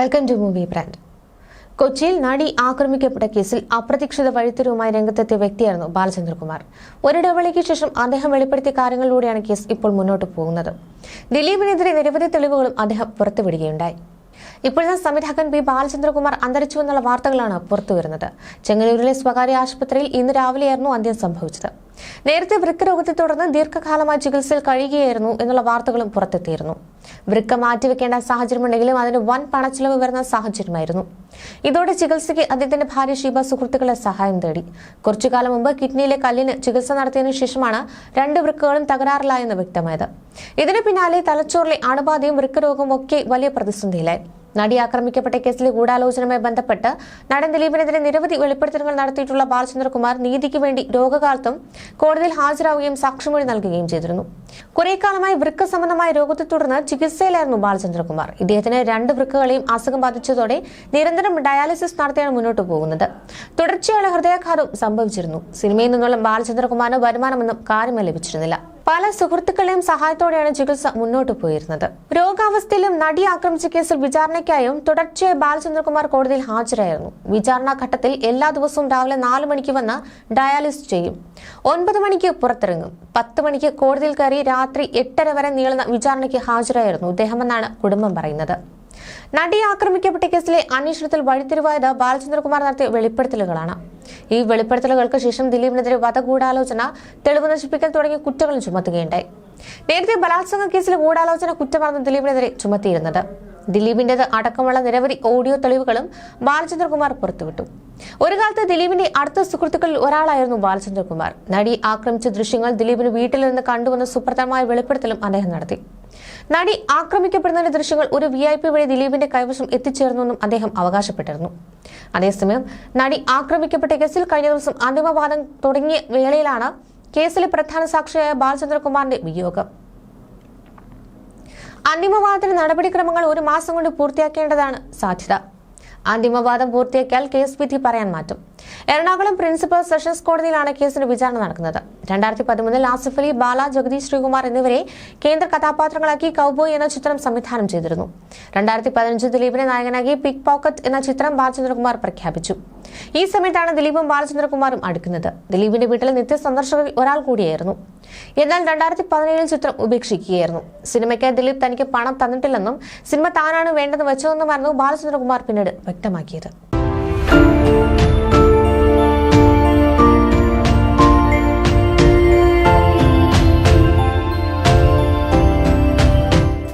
Welcome to movie brand കൊച്ചിയിൽ നടി ആക്രമിക്കപ്പെട്ട കേസിൽ അപ്രതീക്ഷിത വഴിത്തിരിവുമായി രംഗത്തെത്തിയ വ്യക്തിയായിരുന്നു ബാലചന്ദ്രകുമാർ. ഒരിടവേളയ്ക്ക് ശേഷം അദ്ദേഹം വെളിപ്പെടുത്തിയ കാര്യങ്ങളിലൂടെയാണ് കേസ് ഇപ്പോൾ മുന്നോട്ട് പോകുന്നത്. ദിലീപിനെതിരെ നിരവധി തെളിവുകളും അദ്ദേഹം പുറത്തുവിടുകയുണ്ടായി. ഇപ്പോഴത്തെ സംവിധായകൻ പി ബാലചന്ദ്രകുമാർ അന്തരിച്ചു എന്നുള്ള വാർത്തകളാണ് പുറത്തുവരുന്നത്. ചെങ്ങന്നൂരിലെ സ്വകാര്യ ആശുപത്രിയിൽ ഇന്ന് രാവിലെയായിരുന്നു അന്ത്യം സംഭവിച്ചത്. നേരത്തെ വൃക്ക രോഗത്തെ തുടർന്ന് ദീർഘകാലമായി ചികിത്സയിൽ കഴിയുകയായിരുന്നു എന്നുള്ള വാർത്തകളും പുറത്തെത്തിയിരുന്നു. വൃക്ക മാറ്റിവെക്കേണ്ട സാഹചര്യമുണ്ടെങ്കിലും അതിന് വൻ പണച്ചിലവ് വരുന്ന സാഹചര്യമായിരുന്നു. ഇതോടെ ചികിത്സയ്ക്ക് അദ്ദേഹത്തിന്റെ ഭാര്യ ഷീബ സുഹൃത്തുക്കളെ സഹായം തേടി. കുറച്ചു കാലം മുമ്പ് കിഡ്നിയിലെ കല്ലിന് ചികിത്സ നടത്തിയതിനു ശേഷമാണ് രണ്ട് വൃക്കകളും തകരാറിലായെന്ന് വ്യക്തമായത്. ഇതിന് പിന്നാലെ തലച്ചോറിലെ അണുബാധയും വൃക്കരോഗവും ഒക്കെ വലിയ പ്രതിസന്ധിയിലായി. നടി ആക്രമിക്കപ്പെട്ട കേസിലെ ഗൂഢാലോചനയുമായി ബന്ധപ്പെട്ട് നടൻ ദിലീപിനെതിരെ നിരവധി വെളിപ്പെടുത്തലുകൾ നടത്തിയിട്ടുള്ള ബാലചന്ദ്രകുമാർ നീതിക്ക് വേണ്ടി രോഗകാലത്തും കോടതിയിൽ ഹാജരാവുകയും സാക്ഷിമൊഴി നൽകുകയും ചെയ്തിരുന്നു. കുറെ കാലമായി വൃക്ക സംബന്ധമായ രോഗത്തെ തുടർന്ന് ചികിത്സയിലായിരുന്നു ബാലചന്ദ്രകുമാർ. ഇദ്ദേഹത്തിന് രണ്ട് വൃക്കകളെയും അസുഖം ബാധിച്ചതോടെ നിരന്തരം ഡയാലിസിസ് നടത്തിയാണ് മുന്നോട്ട് പോകുന്നത്. തുടർച്ചയായുള്ള ഹൃദയാഘാതം സംഭവിച്ചിരുന്നു. സിനിമയിൽ നിന്നുള്ള ബാലചന്ദ്രകുമാറിന് വരുമാനമൊന്നും കാര്യമായി ലഭിച്ചിരുന്നില്ല. പല സുഹൃത്തുക്കളെയും സഹായത്തോടെയാണ് ചികിത്സ മുന്നോട്ട് പോയിരുന്നത്. രോഗാവസ്ഥയിലും നടി ആക്രമിച്ച കേസിൽ വിചാരണയ്ക്കായും തുടർച്ചയായി ബാലചന്ദ്രകുമാർ കോടതിയിൽ ഹാജരായിരുന്നു. വിചാരണ ഘട്ടത്തിൽ എല്ലാ ദിവസവും രാവിലെ നാല് മണിക്ക് വന്ന് ഡയാലിസിസ് ചെയ്യും. ഒൻപത് മണിക്ക് പുറത്തിറങ്ങും. പത്ത് മണിക്ക് കോടതിയിൽ കയറി രാത്രി എട്ടര വരെ നീളുന്ന വിചാരണയ്ക്ക് ഹാജരായിരുന്നു ഇദ്ദേഹമെന്നാണ് കുടുംബം പറയുന്നത്. നടി ആക്രമിക്കപ്പെട്ട കേസിലെ അന്വേഷണത്തിൽ വഴിത്തിരിവായത് ബാലചന്ദ്രകുമാർ നടത്തിയ വെളിപ്പെടുത്തലുകളാണ്. ഈ വെളിപ്പെടുത്തലുകൾക്ക് ശേഷം ദിലീപിനെതിരെ വധഗൂഢാലോചന തെളിവ് നശിപ്പിക്കൽ തുടങ്ങിയ കുറ്റങ്ങളും ചുമത്തുകയുണ്ടായി. നേരത്തെ ബലാത്സംഗ കേസിൽ ഗൂഢാലോചന കുറ്റമാണ് ദിലീപിനെതിരെ ചുമത്തിയിരുന്നത്. ദിലീപിന്റേത് അടക്കമുള്ള നിരവധി ഓഡിയോ തെളിവുകളും ബാലചന്ദ്രകുമാർ പുറത്തുവിട്ടു. ഒരു കാലത്ത് ദിലീപിന്റെ അടുത്ത സുഹൃത്തുക്കളിൽ ഒരാളായിരുന്നു ബാലചന്ദ്രകുമാർ. നടി ആക്രമിച്ച ദൃശ്യങ്ങൾ ദിലീപിന് വീട്ടിൽ നിന്ന് കണ്ടുവന്ന സുപ്രധാനമായ വെളിപ്പെടുത്തലും അദ്ദേഹം നടത്തി. നടി ആക്രമിക്കപ്പെടുന്നതിന്റെ ദൃശ്യങ്ങൾ ഒരു വി ഐ പി വഴി ദിലീപിന്റെ കൈവശം എത്തിച്ചേർന്നുവെന്നും അദ്ദേഹം അവകാശപ്പെട്ടിരുന്നു. അതേസമയം നടി ആക്രമിക്കപ്പെട്ട കേസിൽ കഴിഞ്ഞ ദിവസം അന്തിമവാദം തുടങ്ങിയ വേളയിലാണ് കേസിലെ പ്രധാന സാക്ഷിയായ ബാലചന്ദ്രകുമാറിന്റെ വിയോഗം. അന്തിമവാദത്തിന് നടപടിക്രമങ്ങൾ ഒരു മാസം കൊണ്ട് പൂർത്തിയാക്കേണ്ടതാണ് സാധ്യത. അന്തിമവാദം പൂർത്തിയാക്കിയാൽ കേസ് വിധി പറയാൻ മാറ്റും. എറണാകുളം പ്രിൻസിപ്പൽ സെഷൻസ് കോടതിയിലാണ് കേസിന് വിചാരണ നടക്കുന്നത്. രണ്ടായിരത്തി പതിമൂന്നിൽ ആസിഫ് അലി ബാല ജഗദീഷ് ശ്രീകുമാർ എന്നിവരെ കേന്ദ്ര കഥാപാത്രങ്ങളാക്കി കൗബോയ് എന്ന ചിത്രം സംവിധാനം ചെയ്തിരുന്നു. രണ്ടായിരത്തി പതിനഞ്ച് ദിലീപിനെ നായകനാക്കി പിക് പോക്കറ്റ് എന്ന ചിത്രം ബാലചന്ദ്രകുമാർ പ്രഖ്യാപിച്ചു. ഈ സമയത്താണ് ദിലീപും ബാലചന്ദ്രകുമാറും അടുക്കുന്നത്. ദിലീപിന്റെ വീട്ടിൽ നിത്യ സന്ദർശകരിൽ ഒരാൾ കൂടിയായിരുന്നു. എന്നാൽ രണ്ടായിരത്തി പതിനേഴിൽ ചിത്രം ഉപേക്ഷിക്കുകയായിരുന്നു. സിനിമയ്ക്ക് ദിലീപ് തനിക്ക് പണം തന്നിട്ടില്ലെന്നും സിനിമ താനാണ് വേണ്ടെന്ന് വെച്ചതെന്നുമായിരുന്നു ബാലചന്ദ്രകുമാർ പിന്നീട് വ്യക്തമാക്കിയത്